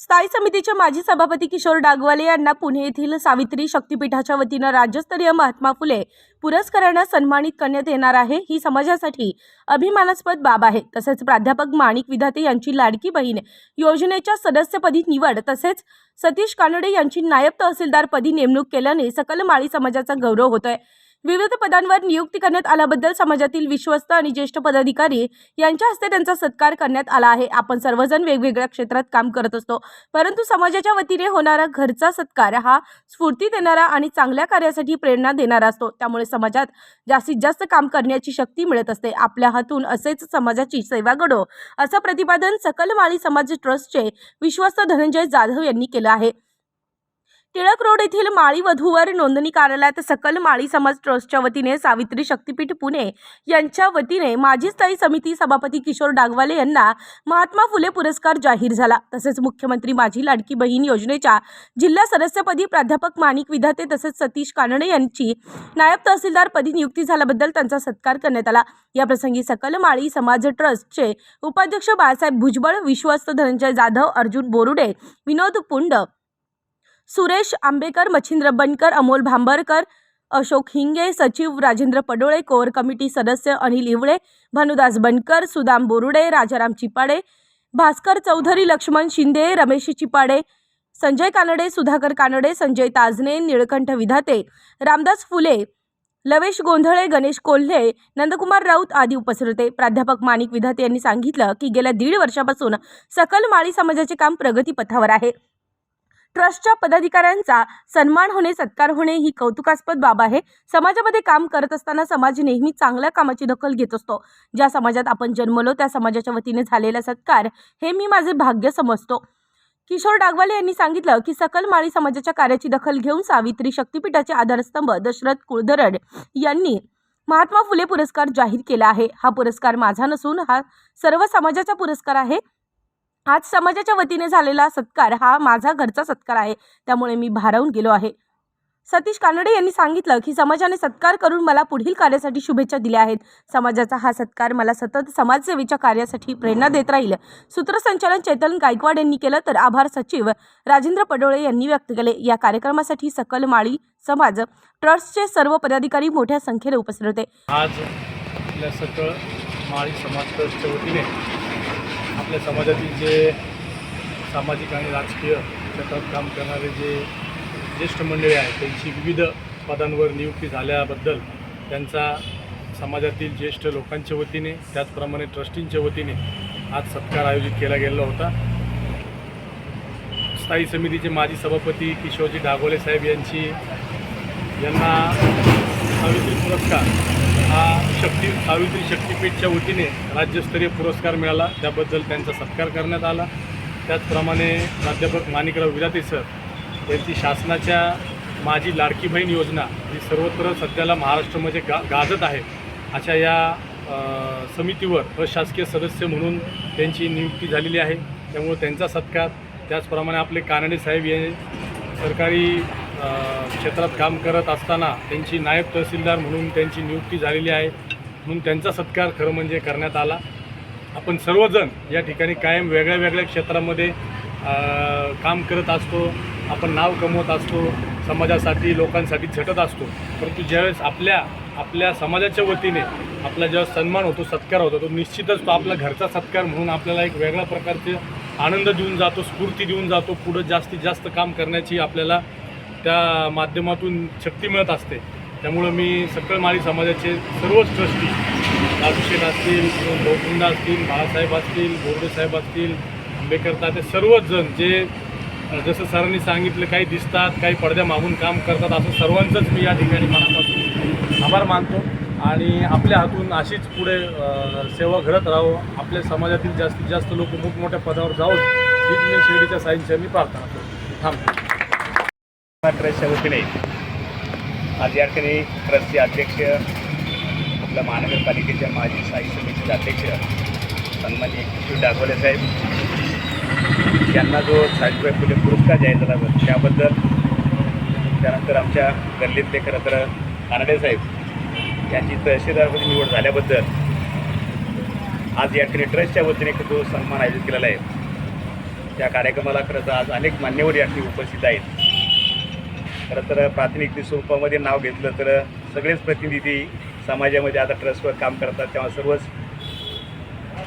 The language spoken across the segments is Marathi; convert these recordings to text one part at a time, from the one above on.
स्थायी समितीचे माजी सभापती किशोर डागवाले यांना पुणे येथील सावित्री शक्तीपीठाच्या वतीनं राज्यस्तरीय महात्मा फुले पुरस्कारानं सन्मानित करण्यात येणार आहे. ही समाजासाठी अभिमानास्पद बाब आहे. तसेच प्राध्यापक माणिक विधाते यांची लाडकी बहीण योजनेच्या सदस्यपदी निवड तसेच सतीश कानडे यांची नायब तहसीलदारपदी नेमणूक केल्याने सकल माळी समाजाचा गौरव होतोय. विविध पदांवर नियुक्ती करण्यात आल्याबद्दल समाजातील विश्वस्त आणि ज्येष्ठ पदाधिकारी यांच्या हस्ते त्यांचा सत्कार करण्यात आला आहे. आपण सर्वजण वेगवेगळ्या क्षेत्रात काम करत असतो. परंतु समाजाच्या वतीने होणारा घरचा सत्कार हा स्फूर्ती देणारा आणि चांगल्या कार्यासाठी प्रेरणा देणारा असतो. त्यामुळे समाजात जास्तीत जास्त काम करण्याची शक्ती मिळत असते. आपल्या हातून असेच समाजाची सेवा घडो असं प्रतिपादन सकल माळी समाज ट्रस्टचे विश्वस्त धनंजय जाधव यांनी केलं आहे. टिळक रोड येथील माळी वधूवर नोंदणी कार्यालयात सकल माळी समाज ट्रस्टच्या वतीने सावित्री शक्तीपीठ पुणे यांच्या वतीने माजी स्थायी समिती सभापती किशोर डागवाले यांना महात्मा फुले पुरस्कार जाहीर झाला. तसेच मुख्यमंत्री माझी लाडकी बहीण योजनेच्या जिल्हा सदस्यपदी प्राध्यापक माणिक विधाते तसेच सतीश कानडे यांची नायब तहसीलदारपदी नियुक्ती झाल्याबद्दल त्यांचा सत्कार करण्यात आला. याप्रसंगी सकल माळी समाज ट्रस्टचे उपाध्यक्ष बाळासाहेब भुजबळ विश्वस्त धनंजय जाधव अर्जुन बोरुडे विनोद पुंड सुरेश आंबेकर मच्छिंद्र बनकर अमोल भांबरकर अशोक हिंगे सचिव राजेंद्र पडोळे कोर कमिटी सदस्य अनिल इवळे भानुदास बनकर सुदाम बोरुडे राजाराम चिपाडे भास्कर चौधरी लक्ष्मण शिंदे रमेश चिपाडे संजय कानडे सुधाकर कानडे संजय ताजने निळकंठ विधाते रामदास फुले लवेश गोंधळे गणेश कोल्हे नंदकुमार राऊत आदी उपस्थित होते. प्राध्यापक माणिक विधाते यांनी सांगितलं की गेल्या दीड वर्षापासून सकल माळी समाजाचे काम प्रगतीपथावर आहे. ट्रस्टच्या पदाधिकाऱ्यांचा सन्मान होणे सत्कार होणे ही कौतुकास्पद बाब आहे. समाजामध्ये काम करत असताना समाज नेहमी चांगल्या कामाची दखल घेत असतो. ज्या समाजात आपण जन्मलो त्या समाजाच्या वतीने झालेला सत्कार हे मी माझे भाग्य समजतो. किशोर डागवाले यांनी सांगितलं की सकल माळी समाजाच्या कार्याची दखल घेऊन सावित्री शक्तीपीठाचे आधारस्तंभ दशरथ कुळधरड यांनी महात्मा फुले पुरस्कार जाहीर केला आहे. हा पुरस्कार माझा नसून हा सर्व समाजाचा पुरस्कार आहे. आज समाजाच्या वतीने झालेला सत्कार हा माझा घरचा सत्कार आहे त्यामुळे मी भारावून गेलो आहे. सतीश कानडे यांनी सांगितलं की समाजाने सत्कार करून मला पुढील कार्यासाठी शुभेच्छा दिल्या आहेत. समाजाचा हा सत्कार मला सतत समाजसेवेच्या कार्यासाठी प्रेरणा देत राहील. सूत्रसंचालन चैतन गायकवाड यांनी केलं तर आभार सचिव राजेंद्र पडोळे यांनी व्यक्त केले. या कार्यक्रमासाठी सकल माळी समाज ट्रस्टचे सर्व पदाधिकारी मोठ्या संख्येने उपस्थित होते. आज आपल्या सकल माळी समाज ट्रस्टच्या वतीने आपल्या समाजातील जे सामाजिक आणि राजकीय क्षेत्रात काम करणारे जे ज्येष्ठ मंडळी आहेत त्यांची विविध पदांवर नियुक्ती झाल्याबद्दल त्यांचा समाजातील ज्येष्ठ लोकांच्या वतीने त्याचप्रमाणे ट्रस्टींच्या वतीने आज सत्कार आयोजित केला गेलेला होता. स्थायी समितीचे माजी सभापती किशोरजी डागोले साहेब यांची यांना सावित्री पुरस्कार हा शक्ती सावित्री शक्तीपीठच्या वतीने राज्यस्तरीय पुरस्कार मिळाला. त्याबद्दल त्यांचा सत्कार करण्यात आला. त्याचप्रमाणे प्राध्यापक माणिकराव विराते सर यांची शासनाच्या माझी लाडकी बहीण योजना ही सर्वत्र सध्याला महाराष्ट्रामध्ये गा गाजत आहे. अशा या समितीवर प्रशासकीय सदस्य म्हणून त्यांची नियुक्ती झालेली आहे. त्यामुळे त्यांचा सत्कार त्याचप्रमाणे आपले कानडे साहेब हे सरकारी क्षेत्रात काम करत असताना त्यांची नायब तहसीलदार म्हणून त्यांची नियुक्ती झालेली आहे. म्हणून त्यांचा सत्कार खरं म्हणजे करण्यात आला. आपण सर्वजण या ठिकाणी कायम वेगळ्या वेगळ्या क्षेत्रामध्ये काम करत असतो. आपण नाव कमवत असतो. समाजासाठी लोकांसाठी झटत असतो. परंतु ज्यावेळेस आपल्या आपल्या समाजाच्या वतीने आपला ज्यावेळेस सन्मान होतो सत्कार होतो तो निश्चितच तो आपला घरचा सत्कार म्हणून आपल्याला एक वेगळ्या प्रकारचे आनंद देऊन जातो स्फूर्ती देऊन जातो. पुढं जास्तीत जास्त काम करण्याची आपल्याला त्या माध्यमातून शक्ती मिळत असते. त्यामुळं मी सकळमाळी समाजाचे सर्वच ट्रस्टी लालूशेठ असतील गौकुंडा असतील बाळासाहेब असतील बोर्डे साहेब असतील आंबेकर ते सर्वच जण जे जसं सरांनी सांगितलं काही दिसतात काही पडद्या मागून काम करतात असं सर्वांचंच मी या ठिकाणी मनापासून आभार मानतो. आणि आपल्या हातून अशीच पुढे सेवा घडत राहो. आपल्या समाजातील जास्तीत जास्त लोक मोठमोठ्या पदावर जाऊन हीच मी शिर्डीच्या साईंच्या मी प्रार्थना करतो. थांबतो ट्रस्टच्या वतीने आज या ठिकाणी ट्रस्टचे अध्यक्ष आपल्या महानगरपालिकेच्या माजी साई समितीचे अध्यक्ष सन्मानी किशोर डागवले साहेब. यांना जो सावित्रीबाई फुले पुरस्कार जाहीर झाला त्याबद्दल त्यानंतर आमच्या गल्लीतले खरं तर कानडे साहेब यांची तहसीलदारपदी निवड झाल्याबद्दल आज या ठिकाणी ट्रस्टच्या वतीने जो सन्मान आयोजित केलेला आहे. त्या कार्यक्रमाला खरं तर आज अनेक मान्यवर या ठिकाणी उपस्थित आहेत. खरं तर प्रातिनिधिक स्वरूपामध्ये नाव घेतलं तर सगळेच प्रतिनिधी समाजामध्ये आता ट्रस्टवर काम करतात. तेव्हा सर्वच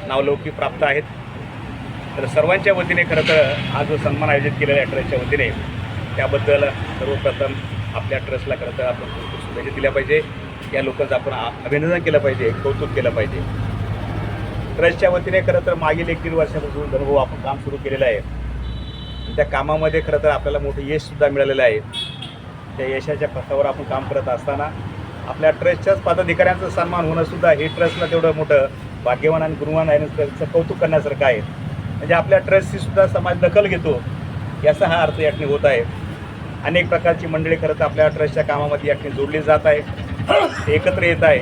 नावलौकी प्राप्त आहेत. तर सर्वांच्या वतीने खरं तर हा जो सन्मान आयोजित केलेला आहे ट्रस्टच्या वतीने त्याबद्दल सर्वप्रथम आपल्या ट्रस्टला खरं तर आपण शुभेच्छा दिल्या पाहिजे. या लोकांचं आपण अभिनंदन केलं पाहिजे कौतुक केलं पाहिजे. ट्रस्टच्या वतीने खरं तर मागील एक दीड वर्षापासून धनुभाऊ आपण काम सुरू केलेलं आहे. त्या कामामध्ये खरं तर आपल्याला मोठं यशसुद्धा मिळालेलं आहे. त्या यशाच्या पथावर आपण काम करत असताना आपल्या ट्रस्टच्याच पदाधिकाऱ्यांचा सन्मान होणंसुद्धा हे ट्रस्टला तेवढं मोठं भाग्यवान आणि गुणवान आहे आणि त्याचं कौतुक करण्यासारखं आहे. म्हणजे आपल्या ट्रस्टची सुद्धा समाज दखल घेतो याचा हा अर्थ या होत आहे. अनेक प्रकारची मंडळी खरं तर आपल्या ट्रस्टच्या कामामध्ये या जोडली जात आहे. एकत्र येत आहे.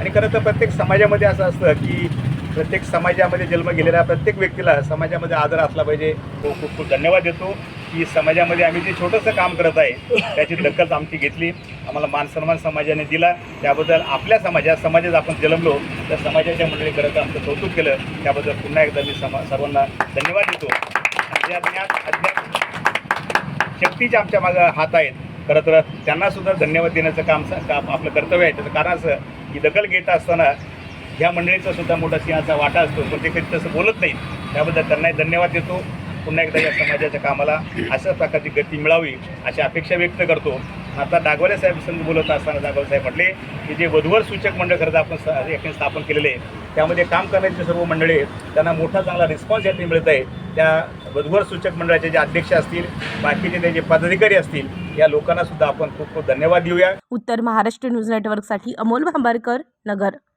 आणि खरं तर प्रत्येक समाजामध्ये असं असतं की प्रत्येक समाजामध्ये जन्म गेलेल्या प्रत्येक व्यक्तीला समाजामध्ये आदर असला पाहिजे. तो खूप खूप धन्यवाद देतो. की समाजामध्ये आम्ही जे छोटंसं काम करत आहे त्याची दखल आमची घेतली. आम्हाला मान सन्मान समाजाने दिला. त्याबद्दल आपल्या समाजात समाजात आपण जन्मलो तर समाजाच्या मंडळी खरं तर आमचं कौतुक केलं. त्याबद्दल पुन्हा एकदा मी समा सर्वांना धन्यवाद देतो. अज्ञात अज्ञात शक्तीच्या आमच्या मागं हात आहेत. खरं तर त्यांनासुद्धा धन्यवाद देण्याचं काम काम आपलं कर्तव्य आहे. त्याचं कारण असं की दखल घेत असताना ह्या मंडळीचा सुद्धा मोठा सिंहाचा वाटा असतो पण ते कधी तसं बोलत नाही त्याबद्दल त्यांनाही धन्यवाद देतो. पुन्हा एकदा या समाजाच्या कामाला अशा प्रकारची गती मिळावी अशी अपेक्षा व्यक्त करतो. आता डागवाले साहेब संघ बोलत असताना डागवाले साहेब म्हटले की जे वधूवर सूचक मंडळ खरं आपण स- स्थापन केलेले आहे त्यामध्ये काम करण्याचे सर्व मंडळी त्यांना मोठा चांगला रिस्पॉन्स यातून मिळत आहे. त्या वधूवर सूचक मंडळाचे जे अध्यक्ष असतील बाकीचे त्याचे पदाधिकारी असतील या लोकांना सुद्धा आपण खूप खूप धन्यवाद देऊया. उत्तर महाराष्ट्र न्यूज नेटवर्कसाठी अमोल भांबारकर नगर.